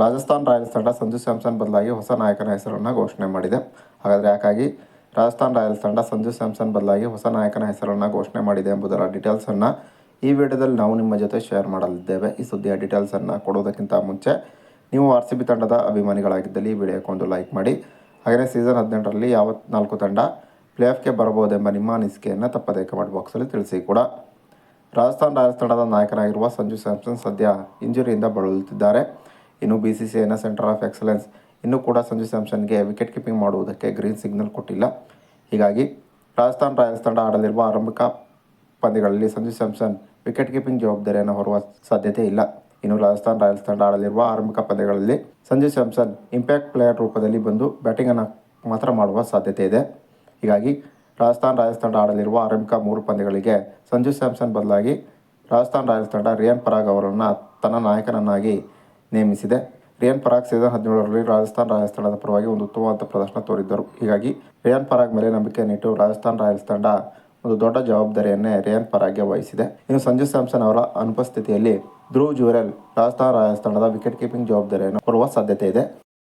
Rajasthan Royals ತಂಡ ಸಂಜು ಸ್ಯಾಮ್ಸನ್ ಬದಲಾಗಿ ಹೊಸ ನಾಯಕನ ಹೆಸರನ್ನು ಘೋಷಣೆ ಮಾಡಿದೆ. ಹಾಗಾದರೆ ಯಾಕಾಗಿ ರಾಜಸ್ಥಾನ್ ರಾಯಲ್ಸ್ ತಂಡ ಸಂಜು ಸ್ಯಾಮ್ಸನ್ ಬದಲಾಗಿ ಹೊಸ ನಾಯಕನ ಹೆಸರನ್ನು ಘೋಷಣೆ ಮಾಡಿದೆ ಎಂಬುದರ ಡೀಟೇಲ್ಸನ್ನು ಈ ವಿಡಿಯೋದಲ್ಲಿ ನಾವು ನಿಮ್ಮ ಜೊತೆ ಶೇರ್ ಮಾಡಲಿದ್ದೇವೆ. ಈ ಸುದ್ದಿಯ ಡೀಟೇಲ್ಸನ್ನು ಕೊಡೋದಕ್ಕಿಂತ ಮುಂಚೆ ನೀವು ಆರ್ ಸಿ ಬಿ ತಂಡದ ಅಭಿಮಾನಿಗಳಾಗಿದ್ದಲ್ಲಿ ಈ ವಿಡಿಯೋಕ್ಕೆ ಒಂದು ಲೈಕ್ ಮಾಡಿ. ಹಾಗೆಯೇ ಸೀಸನ್ ಹದಿನೆಂಟರಲ್ಲಿ ಯಾವ ನಾಲ್ಕು ತಂಡ ಪ್ಲೇ ಆಫ್ಗೆ ಬರಬಹುದೆಂಬ ನಿಮ್ಮ ಅನಿಸಿಕೆಯನ್ನು ತಪ್ಪದೇ ಕಮೆಂಟ್ ಬಾಕ್ಸಲ್ಲಿ ತಿಳಿಸಿ ಕೂಡ. ರಾಜಸ್ಥಾನ್ ರಾಯಲ್ಸ್ ತಂಡದ ನಾಯಕನಾಗಿರುವ ಸಂಜು ಸ್ಯಾಮ್ಸನ್ ಸದ್ಯ ಇಂಜುರಿಯಿಂದ ಬಳಲುತ್ತಿದ್ದಾರೆ. ಇನ್ನು ಬಿ ಸಿ ಸಿ ಐನ ಸೆಂಟರ್ ಆಫ್ ಎಕ್ಸಲೆನ್ಸ್ ಇನ್ನೂ ಕೂಡ ಸಂಜು ಸ್ಯಾಮ್ಸನ್ಗೆ ವಿಕೆಟ್ ಕೀಪಿಂಗ್ ಮಾಡುವುದಕ್ಕೆ ಗ್ರೀನ್ ಸಿಗ್ನಲ್ ಕೊಟ್ಟಿಲ್ಲ. ಹೀಗಾಗಿ ರಾಜಸ್ಥಾನ್ ರಾಯಲ್ಸ್ ತಂಡ ಆಡಲಿರುವ ಆರಂಭಿಕ ಪಂದ್ಯಗಳಲ್ಲಿ ಸಂಜು ಸ್ಯಾಮ್ಸನ್ ವಿಕೆಟ್ ಕೀಪಿಂಗ್ ಜವಾಬ್ದಾರಿಯನ್ನು ಹೊರುವ ಸಾಧ್ಯತೆ ಇಲ್ಲ. ಇನ್ನು ರಾಜಸ್ಥಾನ್ ರಾಯಲ್ಸ್ ತಂಡ ಆಡಲಿರುವ ಆರಂಭಿಕ ಪಂದ್ಯಗಳಲ್ಲಿ ಸಂಜು ಸ್ಯಾಮ್ಸನ್ ಇಂಪ್ಯಾಕ್ಟ್ ಪ್ಲೇಯರ್ ರೂಪದಲ್ಲಿ ಬಂದು ಬ್ಯಾಟಿಂಗನ್ನು ಮಾತ್ರ ಮಾಡುವ ಸಾಧ್ಯತೆ ಇದೆ. ಹೀಗಾಗಿ ರಾಜಸ್ಥಾನ್ ರಾಯಲ್ಸ್ ತಂಡ ಆಡಲಿರುವ ಆರಂಭಿಕ ಮೂರು ಪಂದ್ಯಗಳಿಗೆ ಸಂಜು ಸ್ಯಾಮ್ಸನ್ ಬದಲಾಗಿ ರಾಜಸ್ಥಾನ್ ರಾಯಲ್ಸ್ ತಂಡ ರಿಯಾನ್ ಪರಾಗ್ ಅವರನ್ನು ತನ್ನ ನಾಯಕನನ್ನಾಗಿ ನೇಮಿಸಿದೆ. ರಿಯಾನ್ ಪರಾಗ್ ಸೀಸನ್ ಹದಿನೇಳರಲ್ಲಿ ರಾಜಸ್ಥಾನ್ ರಾಯಲ್ಸ್ ತಂಡದ ಪರವಾಗಿ ಒಂದು ಉತ್ತಮವಾದ ಪ್ರದರ್ಶನ ತೋರಿದ್ದರು. ಹೀಗಾಗಿ ರಿಯಾನ್ ಪರಾಗ್ ಮೇಲೆ ನಂಬಿಕೆಯನ್ನಿಟ್ಟು ರಾಜಸ್ಥಾನ್ ರಾಯಲ್ಸ್ ತಂಡ ಒಂದು ದೊಡ್ಡ ಜವಾಬ್ದಾರಿಯನ್ನೇ ರಿಯಾನ್ ಪರಾಗ್ಗೆ ವಹಿಸಿದೆ. ಇನ್ನು ಸಂಜು ಸ್ಯಾಮ್ಸನ್ ಅವರ ಅನುಪಸ್ಥಿತಿಯಲ್ಲಿ ಧ್ರುವ್ ಜುರೆಲ್ ರಾಜಸ್ಥಾನ್ ರಾಯಲ್ಸ್ ತಂಡದ ವಿಕೆಟ್ ಕೀಪಿಂಗ್ ಜವಾಬ್ದಾರಿಯನ್ನು ಹೊರುವ ಸಾಧ್ಯತೆ ಇದೆ.